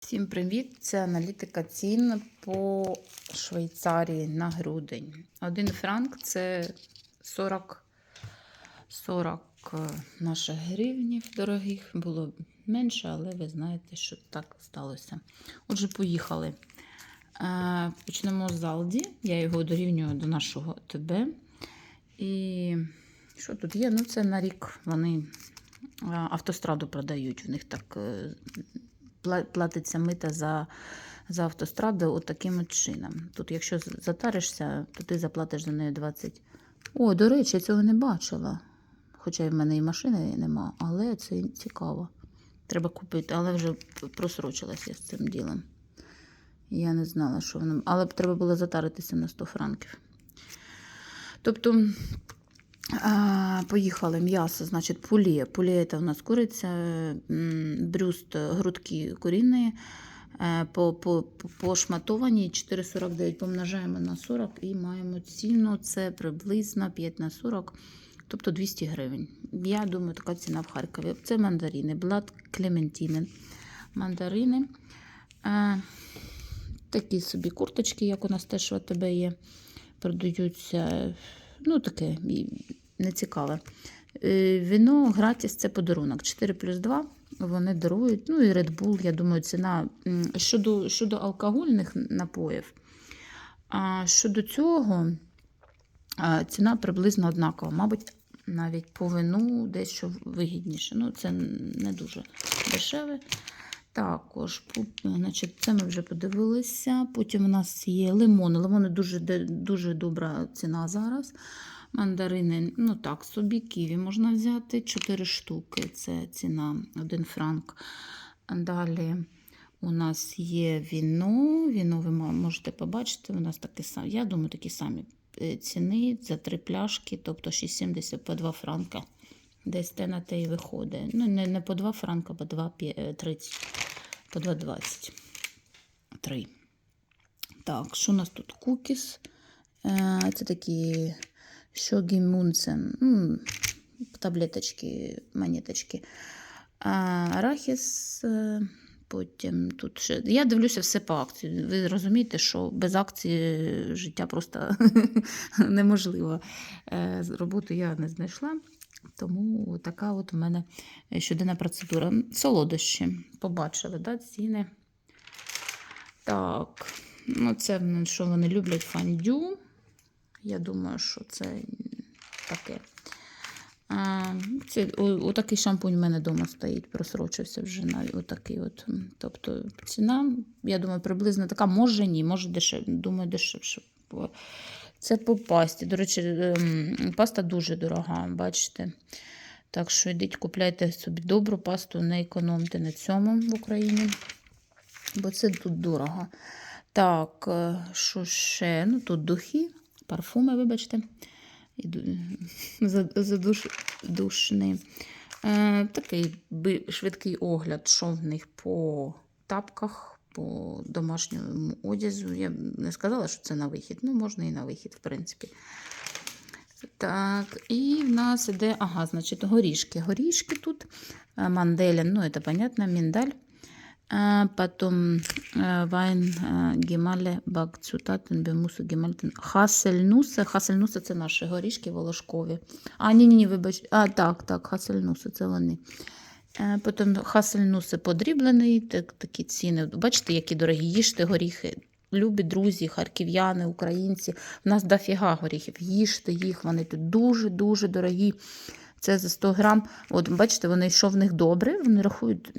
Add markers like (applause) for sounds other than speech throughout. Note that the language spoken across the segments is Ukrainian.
Всім привіт! Це аналітика цін по Швейцарії на грудень. Один франк це 40, 40 е, наших гривнів дорогих. Було менше, але ви знаєте, що так сталося. Отже, поїхали. Е, Почнемо з Алді. Я його дорівнюю до нашого ТБ. І що тут є? Ну, це на рік вони е, автостраду продають. В них так платиться мита за, за автостраду от таким от чином. Тут, якщо затаришся, то ти заплатиш за неї 20. О, до речі, я цього не бачила. Хоча в мене і машини нема, але це цікаво. Треба купити, але вже просрочилася з цим ділом. Я не знала, що воно. Але треба було затаритися на 100 франків. Тобто, поїхали м'ясо, значить, пулє. Пулє це у нас куриця, брюст, грудки куріної, е, по, по, по- пошматовані 4,49 помножаємо на 40 і маємо ціну. Це приблизно 5 на 40, тобто 200 гривень. Я думаю, така ціна в Харкові. Це мандарини, блад клементіни. Мандарини. Е, такі собі курточки, як у нас теж в АТБ є, продаються. Ну, таке нецікаве. Е, Віно гратіс це подарунок. 4 плюс 2 вони дарують. Ну і Red Bull, я думаю, ціна щодо, щодо алкогольних напоїв. А щодо цього, ціна приблизно однакова. Мабуть, навіть по вину дещо вигідніше. Ну, це не дуже дешеве. Також, значить, це ми вже подивилися. Потім у нас є лимони. Лимони дуже, дуже добра ціна зараз. Мандарини, ну так, собі ківі можна взяти. 4 штуки. Це ціна 1 франк. Далі у нас є віно. Віно ви можете побачити. У нас таке саме. Я думаю, такі самі е, ціни за три пляшки, тобто 6,70 по 2 франка. Десь те на те і виходить. Ну, не, не по 2 франка, по 2,30, по 2,20. 3. Так, що у нас тут? Кукіс. Е, Це такі Шогі Мунсен. Ну, таблеточки, монеточки. А, Арахіс. е, Потім тут ще. Я дивлюся все по акції. Ви розумієте, що без акції життя просто (laughs) неможливо. Е, Роботу я не знайшла. Тому така от у мене щоденна процедура. Солодощі. Побачили, да, ціни. Так, ну це що вони люблять фандю. Я думаю, що це таке. А, це, отакий шампунь у мене вдома стоїть, просрочився вже навіть отакий. От. Тобто ціна, я думаю, приблизно така, може ні, може дешевше. Думаю, дешевше. Це по пасті. До речі, ем, паста дуже дорога, бачите. Так що йдіть, купляйте собі добру пасту, не економте на цьому в Україні, бо це тут дорого. Так, е, що ще? Ну, тут духи, парфуми, вибачте. І ду- за- задуш, душний. Е, такий швидкий огляд, що в них по тапках, по домашньому одязу. Я б не сказала, що це на вихід. Ну, можна і на вихід, в принципі. Так, і в нас іде, ага, значить, горішки. Горішки тут, е, манделін, ну, це понятно, миндаль. Потом э, Вайн э, Гемале Бакцютатен Бемусу Гемальтен Хасельнуса. Хасельнуса це наші горішки волошкові. А, ні, ні, ні, вибач. А, так, так, хасельнуси, це вони. Е, Потім хасельнуси подріблений, так, такі ціни. Бачите, які дорогі, їжте горіхи. Любі друзі, харків'яни, українці. У нас дофіга горіхів. Їжте їх, вони тут дуже-дуже дорогі. Це за 100 грам. От бачите, вони що в них добре, вони рахують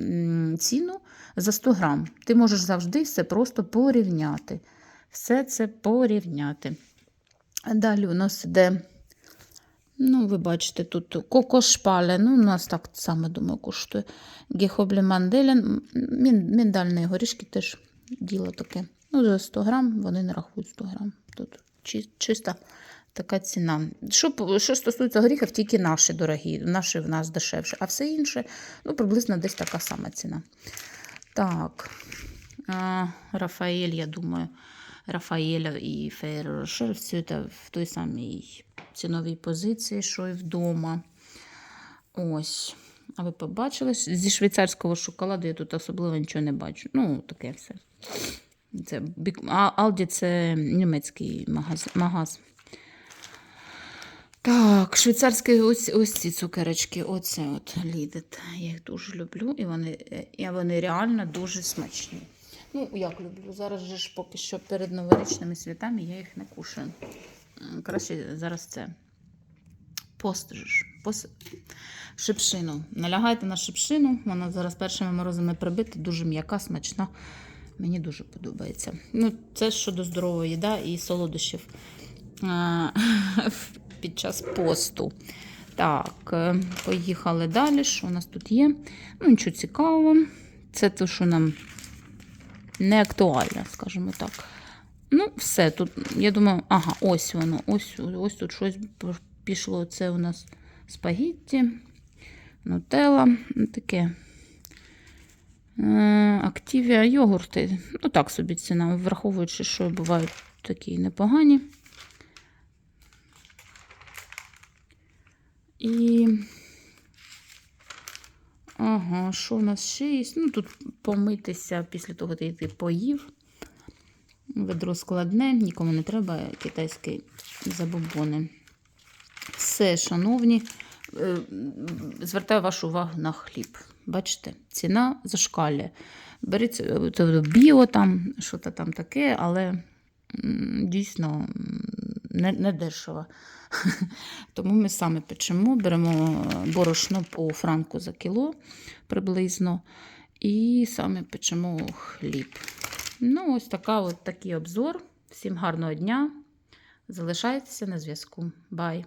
ціну за 100 грам. Ти можеш завжди все просто порівняти. Все це порівняти. Далі у нас іде, ну, ви бачите, тут кокошпале, ну, у нас так само, думаю, коштує. Гехоблі манделін, міндальні горішки теж діло таке. Ну, за 100 грам вони не рахують 100 грам. Тут чиста така ціна. Що, що стосується горіхів, тільки наші дорогі, наші в нас дешевше, а все інше, ну, приблизно десь така сама ціна. Так, а, Рафаель, я думаю, Рафаеля і Ферро все це в той самій ціновій позиції, що і вдома. Ось. А ви побачили? Зі швейцарського шоколаду я тут особливо нічого не бачу. Ну, таке все. Це Алді це німецький магаз. магаз. Так, швейцарські ось, ось ці цукерочки. Оце от Лідет. Я їх дуже люблю, і вони, е, і вони реально дуже смачні. Ну, як люблю. Зараз же ж поки що перед новорічними святами я їх не кушаю. Краще зараз це. Пост ж. Пост... Шипшину. Налягайте на шипшину. Вона зараз першими морозами прибита, дуже м'яка, смачна. Мені дуже подобається. Ну, це щодо здорової їда і солодощів (laughs) під час посту. Так, е, поїхали далі. Що у нас тут є? Ну, нічого цікавого. Це те, що нам не актуально, скажімо так. Ну, все. Тут, я думаю, ага, ось воно. Ось, ось тут щось пішло. Це у нас спагітті, нутелла, ну, таке. Е, Активія йогурти. Ну, так собі ціна, враховуючи, що бувають такі непогані. І. Ага, що у нас ще є? Ну, тут помитися після того, як ти поїв. Ведро складне, нікому не треба китайські забобони. Все, шановні, е, звертаю вашу увагу на хліб. Бачите, ціна зашкалює. Беріть е, біо там, що то там таке, але дійсно не, не дешево. (laughs) Тому ми саме печемо, беремо борошно по франку за кіло приблизно. І саме печемо хліб. Ну, ось така, от такий обзор. Всім гарного дня. Залишайтеся на зв'язку. Бай!